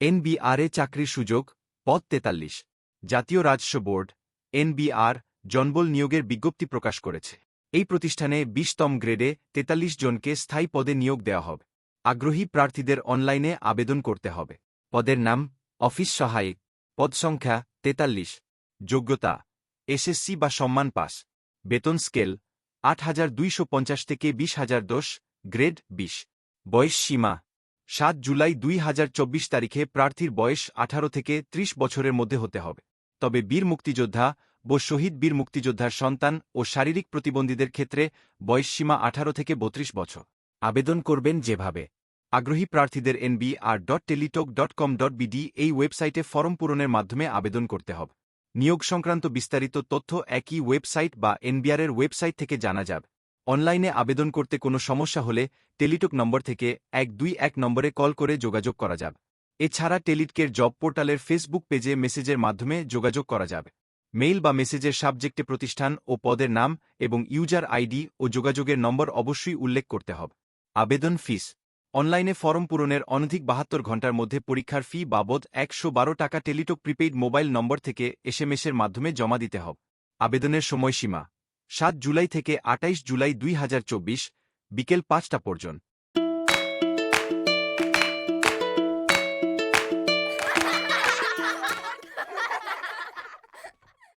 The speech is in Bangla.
এনবিআরএ চাকরির সুযোগ, পদ তেতাল্লিশ। জাতীয় রাজস্ব বোর্ড, এনবিআর, জনবল নিয়োগের বিজ্ঞপ্তি প্রকাশ করেছে। এই প্রতিষ্ঠানে বিশতম গ্রেডে তেতাল্লিশ জনকে স্থায়ী পদে নিয়োগ দেওয়া হবে। আগ্রহী প্রার্থীদের অনলাইনে আবেদন করতে হবে। পদের নাম, অফিস সহায়ক। পদ সংখ্যা, তেতাল্লিশ। যোগ্যতা, এসএসসি বা সম্মান পাস। বেতন স্কেল, আট হাজার দুইশো পঞ্চাশ থেকে বিশ হাজার দশ, গ্রেড বিশ। বয়স সীমা সাত জুলাই দুই হাজার চব্বিশ তারিখে প্রার্থীর বয়স আঠারো থেকে ত্রিশ বছরের মধ্যে হতে হবে। তবে বীর মুক্তিযোদ্ধা ও শহীদ বীর মুক্তিযোদ্ধার সন্তান ও শারীরিক প্রতিবন্ধীদের ক্ষেত্রে বয়সসীমা আঠারো থেকে বত্রিশ বছর। আবেদন করবেন যেভাবে। আগ্রহী প্রার্থীদের NB R dot Teletalk dot com dot BD এই ওয়েবসাইটে ফরম পূরণের মাধ্যমে আবেদন করতে হবে। নিয়োগ সংক্রান্ত বিস্তারিত তথ্য একই ওয়েবসাইট বা এনবিআরের ওয়েবসাইট থেকে জানা যাবে। অনলাইনে আবেদন করতে কোনো সমস্যা হলে টেলিটক নম্বর থেকে এক দুই এক নম্বরে কল করে যোগাযোগ করা যাবে। এছাড়া টেলিটকের জব পোর্টালের ফেসবুক পেজে মেসেজের মাধ্যমে যোগাযোগ করা যাবে। মেইল বা মেসেজের সাবজেক্টে প্রতিষ্ঠান ও পদের নাম এবং ইউজার আইডি ও যোগাযোগের নম্বর অবশ্যই উল্লেখ করতে হবে। আবেদন ফিস। অনলাইনে ফরম পূরণের অনধিক বাহাত্তর ঘণ্টার মধ্যে পরীক্ষার ফি বাবদ একশো বারো টাকা টেলিটক প্রিপেইড মোবাইল নম্বর থেকে এসএমএসের মাধ্যমে জমা দিতে হবে। আবেদনের সময়সীমা। সাত জুলাই থেকে আটাইশ জুলাই দুই হাজার চব্বিশ বিকেল পাঁচটা পর্যন্ত।